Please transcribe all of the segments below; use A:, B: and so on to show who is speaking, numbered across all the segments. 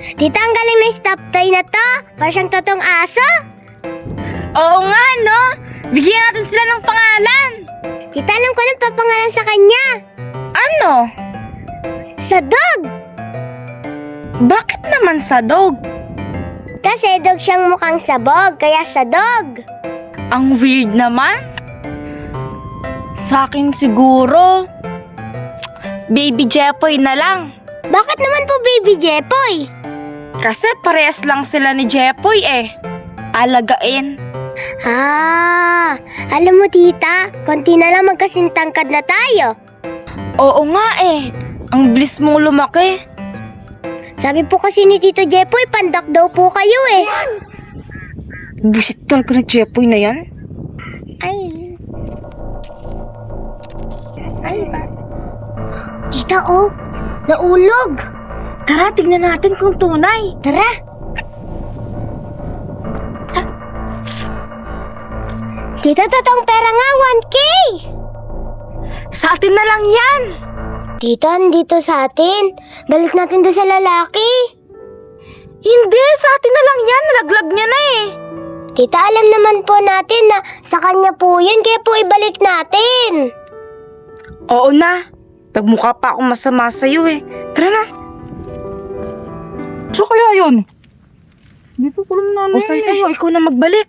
A: Tita, ang galing na stop toy na to. Parang siyang totoong aso.
B: Oo nga, no? Bigyan natin sila ng pangalan.
A: Tita, alam ko anong papangalan sa kanya.
B: Ano?
A: Sa dog.
B: Bakit naman sa dog?
A: Kasi dog siyang mukhang sabog, kaya sa dog.
B: Ang weird naman. Sa akin siguro, Baby Jepoy na lang.
A: Bakit naman po baby Jepoy?
B: Kasi parehas lang sila ni Jepoy eh. Alagain.
A: Ah, alam mo tita, konti na lang magkasintangkad na tayo.
B: Oo nga eh. Ang bilis mong lumaki.
A: Sabi po kasi ni Tito Jepoy, pandak daw po kayo eh.
B: Busit talaga na Jepoy na yan.
A: Ay. Ay, Tita, oh, naulog.
B: Tara, tignan natin kung tunay.
A: Tara. Tita, totoong pera nga, 1K.
B: Sa atin na lang yan.
A: Tita, dito sa atin. Balik natin doon sa lalaki.
B: Hindi, sa atin na lang yan. Nalaglag niya na eh.
A: Tita, alam naman po natin na sa kanya po yun, kaya po ibalik natin.
B: Oo na. Nagmukha pa akong masama sa'yo eh. Tara na.
C: So kaya yun? Dito ko lang nanay.
B: O say sa'yo, ikaw na magbalik.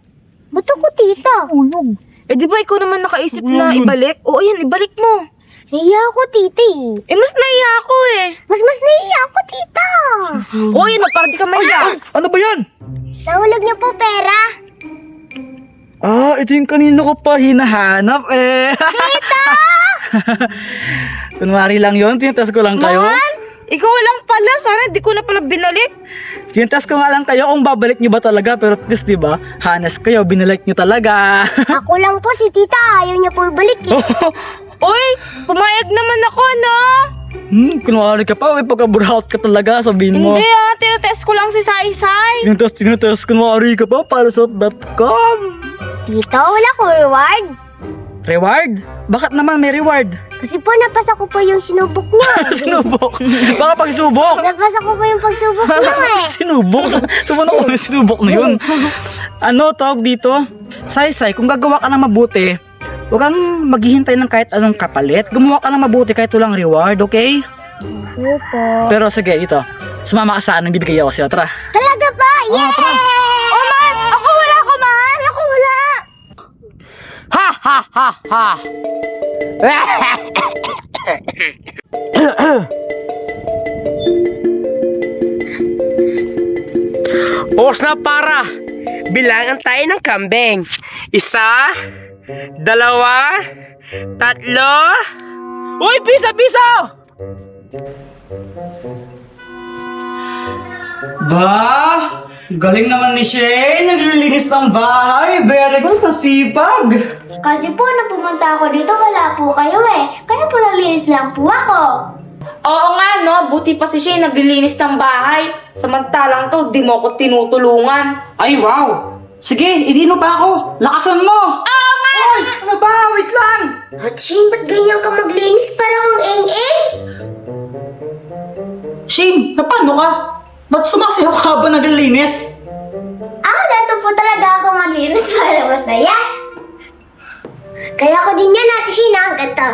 A: Ba't ako, tita?
C: Ulog.
B: Eh di ba ikaw naman nakaisip na ibalik? Oo yan, ibalik mo.
A: Naiya ako, tita eh.
B: Eh mas naiya ako eh.
A: Mas mas naiya ako, tita.
B: Oo yan, para di ka maya.
C: Ano ba yan?
A: Sa hulog niyo po pera.
C: Ah, ito yung kanina ko pa hinahanap eh.
A: Tita!
C: Kunwari lang yun, tinitas ko lang kayo.
B: Mahal, ikaw lang pala. Sana di ko na pala binalik.
C: Tinitas ko nga lang kayo kung babalik nyo ba talaga. Pero at least, di ba, hanas kayo, binalik nyo talaga.
A: ako lang po si tita. Ayaw niya po ibalik eh.
B: Uy, pumayag naman ako, no?
C: hmm, kunwari ka pa, may pagka-burnout ka talaga, sabihin mo.
B: Hindi ah, tinatest ko lang si Sai Sai.
C: Tinitas, tinitas, kunwari ka pa, para sa .com.
A: Tita, wala ko reward.
C: Reward? Bakit naman may reward?
A: Kasi po napasa ko po yung sinubok niya.
C: Sinubok. Baka pagsubok.
A: napasa ko po yung pagsubok niya eh.
C: Sinubok? Ano ko yung sinubok na yun? Ano tawag dito? Say-say, kung gagawa ka ng mabuti, huwag kang maghihintay ng kahit anong kapalit. Gumawa ka ng mabuti kahit walang reward, okay?
A: Opo.
C: Pero sige, ito. Sumama ka sa anong bibigay ako sa'yo. Tara.
A: Talaga ba? Yay!
B: Oh, man! Ako wala ko, man! Ako wala!
C: Ha ha ha ha!
D: Oras na para. Bilangan tayo ng kambing. Isa, dalawa, tatlo. Uy, bisa, bisa!
C: Ba? Galing naman ni Shane. Naglilinis ng bahay. Very good. Pasipag.
A: Kasi po, nung pumunta ako dito, wala po kayo eh. Kaya po naglinis lang po ako.
B: Oo nga, no? Buti pa si Shane naglilinis ng bahay. Samantalang to, di mo ko tinutulungan.
C: Ay, wow! Sige, idino pa ako. Lakasan mo! Oo nga! Ay, ano ba? Wait lang!
A: Haching, ba't ganyan ka maglinis? Parang ang eng-eng.
C: Shane, napano ka? Ba't sumasayaw ka ba naglilinis?
A: Ah, dato po talaga ako maglinis para masaya. Kaya ko din yan, Ate Sheena, ang ganda.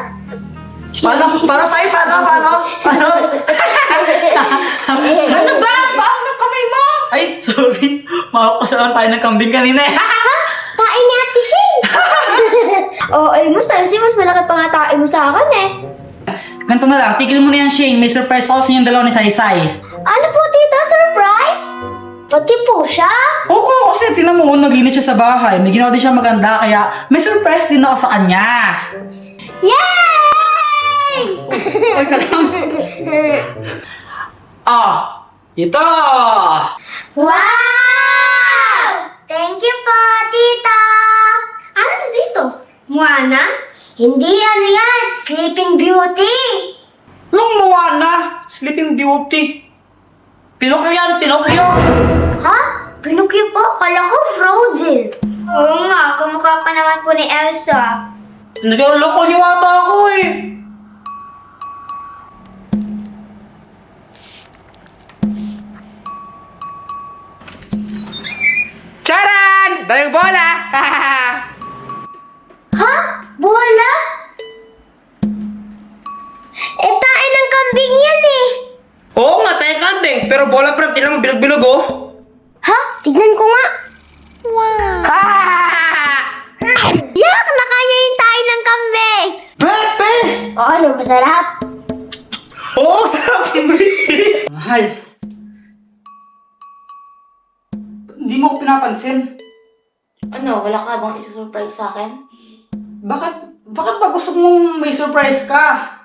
C: Paano? Para sa'yo? Paano? Paano? Paano?
B: Ano ba? Baon ng kamay mo!
C: Ay, sorry. Makapasalan tayo ng kambing kanina eh.
A: Tae ni Ate Shane! Oo, ay mo, Sansi, mas malaki pa nga tae mo sa akin eh.
C: Ganito na lang, tigil mo na yan, Shane. May surprise ako sa inyong dalawa ni Saysay.
A: Ano po, po siya?
C: Oo, kasi tinan mo, naglinis siya sa bahay. May ginawa din siya maganda, kaya may surprise din ako sa kanya.
A: Yay!
C: Ay, ka lang. Ah, ito!
A: Wow! Thank you po, tita! Ano to dito? Moana? Hindi, ano yan? Sleeping Beauty!
C: Yung Moana, Sleeping Beauty. Pinokyo yan, Pinokyo!
A: Pinocchio po, kala ko frozen. Oo nga, kumukha pa naman po ni Elsa.
C: Naglaloko niyo ata ako eh.
D: Charan! Dalang bola!
A: Ha? Bola? Eh, tae ng kambing yan eh.
D: Oo nga, tayo kambing. Pero bola prep, ilang bilog-bilog oh.
B: Isusurprise sa akin?
C: Bakit, bakit ba gusto mong may surprise ka?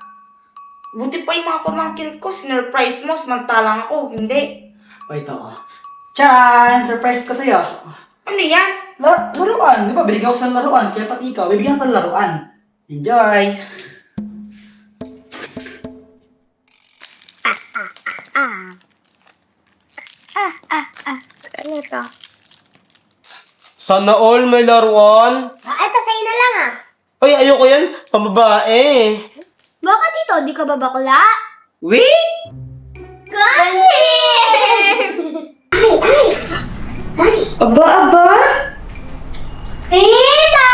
B: Buti pa yung mga pamangkin ko, sinurprise mo, samantalang ako, hindi.
C: O ito. oh. Tcharan! Surprise ko sa'yo.
B: Ano yan?
C: La laruan. Di ba, binigyan ko sa laruan. Kaya pati ikaw, bibigyan ka ng laruan. Enjoy!
A: Ano to?
D: Sana all may laruan.
A: Ah, eto sa'yo na lang ah.
D: Ay, ayoko yan. Pambabae.
A: Bakit ito? Di ka ba bakla?
D: Wait!
B: Aba, aba?
A: Tita!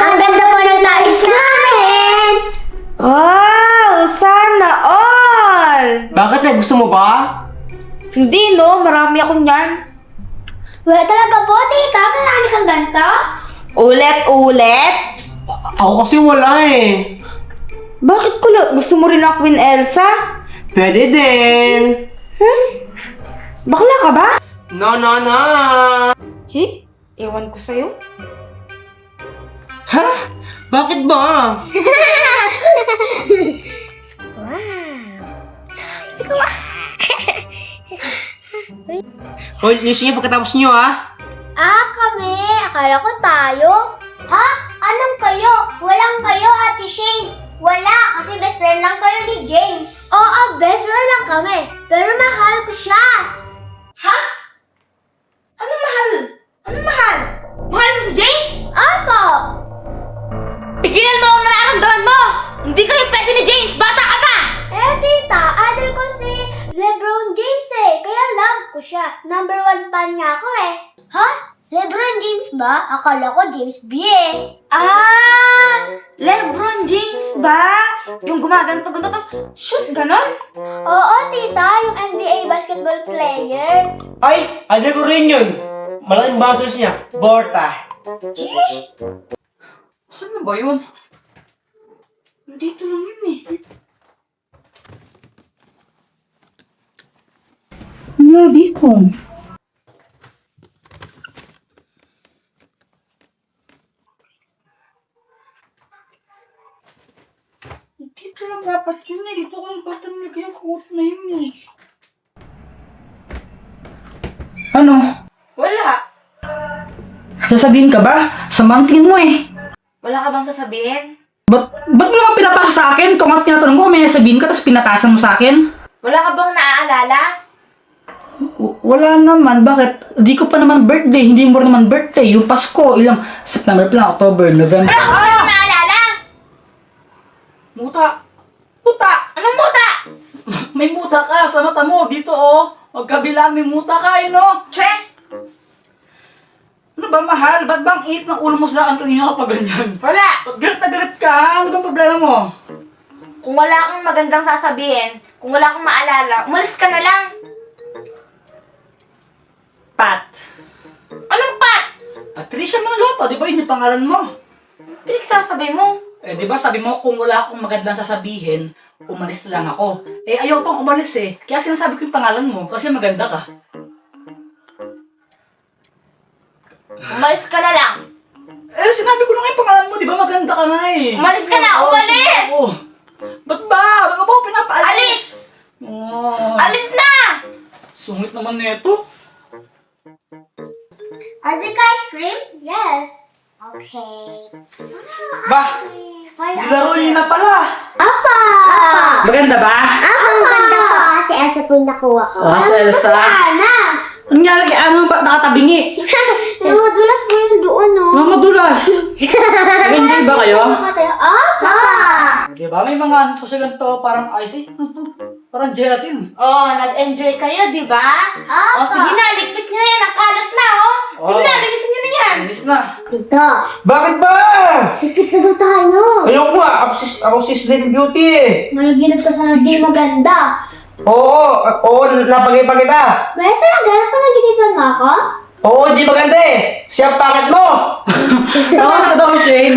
A: Ang ganda po ng tayos namin!
B: Wow! Sana all!
D: Bakit na? Gusto mo ba?
B: Hindi no, marami ako niyan.
A: Wala talaga po, tita. Marami kang ganito.
B: Ulit-ulit?
D: Ako kasi wala eh.
B: Bakit kulot? Gusto mo rin ang Queen Elsa?
D: Pwede din.
B: Hmm? Bakla ka ba?
D: No, no, no.
B: Eh? Ewan ko sa'yo.
D: Ha? Bakit ba? Hoy, lisin niyo pagkatapos niyo ah.
A: Ah, kami. Akala ko tayo. Ha? Anong kayo? Walang kayo, Ate Shane. Wala, kasi best friend lang kayo ni James. Oo, best friend lang kami. Pero mahal ko siya.
B: Ha? Ano mahal? Ano mahal? Mahal
A: siya. Number one fan niya ako eh. Ha? Lebron James ba? Akala ko James B eh.
B: Ah! Lebron James ba? Yung gumaganto-ganto tapos shoot ganon?
A: Oo, tita, yung NBA basketball player.
D: Ay, alam ko rin yun. Malaking muscles niya. Borta.
C: Saan na ba yun? Dito lang yun eh. Wala dito. Dito lang dapat yun eh. Dito ko bata nilagay yung coat na yun eh. Ano?
B: Wala.
C: Sasabihin ka ba? Sama ang tingin mo eh.
B: Wala ka bang sasabihin?
C: Ba't, ba't mo naman pinapasa sa akin? Kung ang tinatanong ko, may sabihin ka, tapos pinapasa mo sa akin?
B: Wala ka bang naaalala?
C: Wala naman. Bakit? Di ko pa naman birthday. Hindi mo naman birthday. Yung Pasko, ilang September pa lang, October, November.
B: Wala ka bang naaalala?
C: Muta! Muta!
B: Anong muta?
C: May muta ka sa mata mo. Dito oh. Magkabilang may muta ka, yun oh.
B: Che!
C: Ano ba, mahal? Ba't bang init ng ulo mo sa akin kanina kapag ganyan?
B: Wala!
C: Ba't galit na galit ka? Ano bang problema mo?
B: Kung wala kang magandang sasabihin, kung wala kang maalala, umalis ka na lang.
C: Pat.
B: Anong pat?
C: Patricia Manaloto, di ba yun yung pangalan mo?
B: Pinagsasabi mo.
C: Eh, di ba sabi mo kung wala akong magandang sasabihin, umalis na lang ako. Eh, ayaw pang umalis eh. Kaya sinasabi ko yung pangalan mo kasi maganda ka.
B: Umalis ka na lang.
C: Eh, sinabi ko na nga yung pangalan mo, di ba maganda ka nga eh.
B: Umalis ka na!
C: Oo,
B: Umalis!
C: oo. Ba't ba? Ba't ba ako pinapaalis?
B: Alis!
C: Oh,
B: Alis na!
C: sungit naman nito.
A: Okay.
C: Ba, nilaro niyo na pala.
A: Apa! Apa!
C: Maganda ba?
A: Apa! Ang ganda po kasi Elsa po yung nakuha ko.
C: Oh, sa Elsa.
A: Sana!
C: Ang nangyari kay ano ba nakatabingi?
A: Yung madulas po yung doon, no?
C: Mga madulas. Nag-enjoy ba kayo?
A: Apa!
C: Di ba? May mga ano kasi ganito, parang ice eh. Ano to? Parang gelatin.
B: Oh, nag-enjoy kayo, di ba?
A: Apa!
B: Oh, sige na, ligpit nyo na yan. Ang kalat na, oh. Sige
C: Oh.
B: na, nyo na yan.
C: Hindi Alis na.
A: Tita,
D: Bakit ba?
A: ba tayo?
D: Ayoko nga. Ako si, ako si Sleeping Beauty eh.
A: Managinip ka sa di maganda.
D: Oo, oo, napagay pa kita.
A: May talaga, napanaginipan mo ako?
D: Oo, hindi maganda eh. Siya ang pangit mo.
C: Tama na daw, Shane.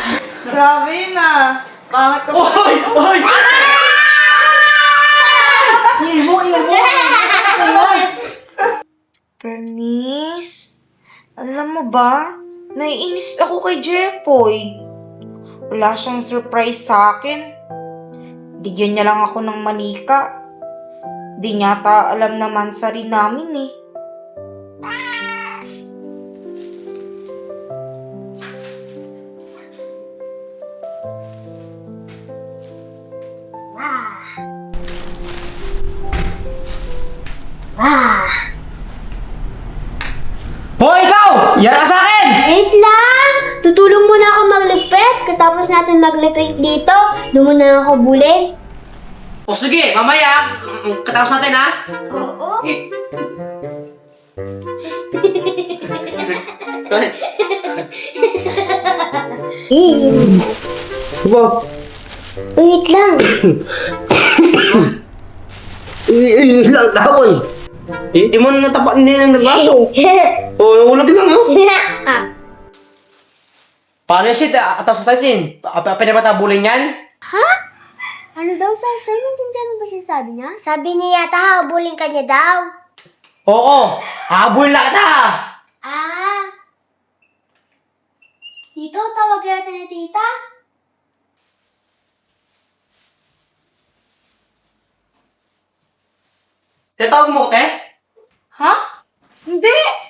C: Grabe na. Pangit ka.
D: Oy, oy.
B: Bernice, alam mo ba? Naiinis ako kay Jepoy. Wala siyang surprise sa akin. Bigyan niya lang ako ng manika. Di niya ta alam naman sa rin namin eh.
A: Ah,
D: Hoy, ikaw! Yan ka sa akin!
A: wait lang! Tutulong muna ako magligpit. Katapos magligpit dito, doon mo na ako bulin.
E: O sige, mamaya. mm, Katapos natin ha.
A: Oo.
D: Diba?
A: Wait lang.
D: Ilang eh. Hindi mo na natapak hindi na nagbaso. Oo, nakulag lang oh.
E: Paano shit? Tapos sa sin. Pwede ba tabulin yan?
A: ha? Ano daw sa sa'yo? Naintindihan mo ba sinasabi niya? Sabi niya yata habulin ka niya daw.
E: Oo, habulin lang kita.
A: Ah. Dito, tawag natin ni tita.
E: Tatawag mo ko, te?
B: Ha? Hindi!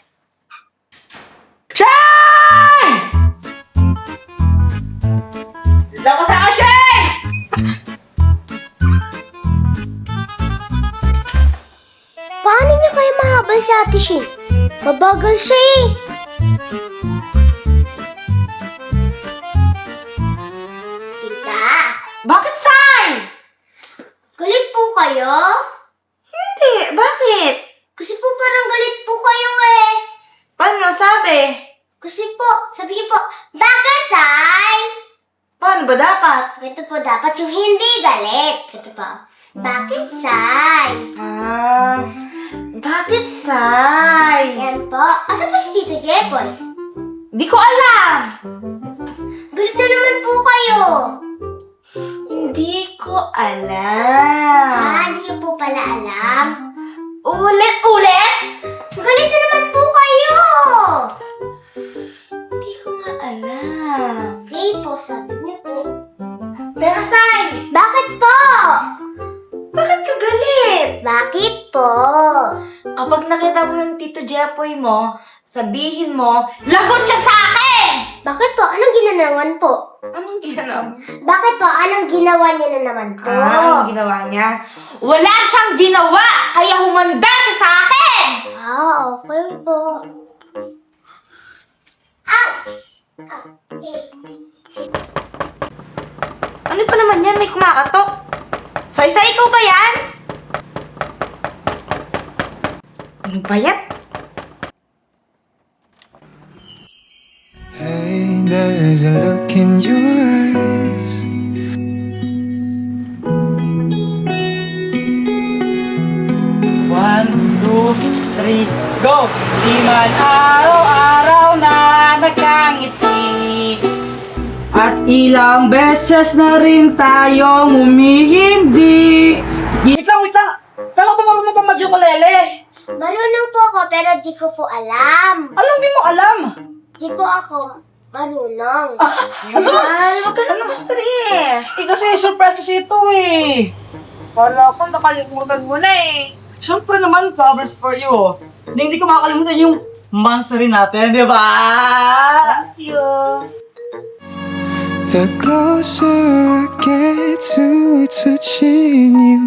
A: Mahabal si Ate Shin? Mabagal siya eh. Tita,
B: Bakit, Sai?
A: galit po kayo?
B: Hindi, bakit?
A: Kasi po parang galit po kayo eh.
B: Paano nasabi?
A: Kasi po, sabi niyo po, bakit, Sai?
B: Paano ba dapat?
A: Ganito po dapat yung hindi galit. Ganito po, bakit, Sai?
B: Ah, bakit, Sai?
A: Yan po. Asa po si Tito Jepoy?
B: Di ko alam.
A: Galit na naman po kayo.
B: Hindi ko alam.
A: Ah, hindi niyo po pala alam.
B: Ulit, ulit?
A: Galit na naman po kayo.
B: Hindi ko nga alam.
A: Okay po, sabi niyo po.
B: Teka, Sai! Kapag nakita mo yung Tito Jepoy mo, sabihin mo, lagot siya sa akin!
A: Bakit po? Anong ginanawan po?
B: Anong ginawa mo?
A: Bakit po? Anong ginawa niya na naman po?
B: Ah, anong ginawa niya? Wala siyang ginawa! Kaya humanda siya sa akin!
A: Ah, okay po. Ouch! Eh.
B: Ano pa naman yan? May kumakatok. Say-say, ikaw ba yan? Ano ba yan?
F: Hey, there's a look in your eyes.
C: One, two, three, go! Di man araw-araw na nagkangiti At ilang beses na rin tayong humihindi Wait lang, wait lang! Saan ka ba marunong ka mag-ukulele?
A: Marunong po ako pero di ko po alam.
C: Anong di mo alam?
A: Di po ako marunong.
B: Ay, wag ka na stress.
C: Eh kasi surprise kasi ito eh
B: Kala ko nakalimutan mo na eh.
C: Siyempre naman, flowers for you. Hindi, hindi ko makakalimutan yung months rin natin, di ba?
B: Thank you.
F: The closer I get to touching you,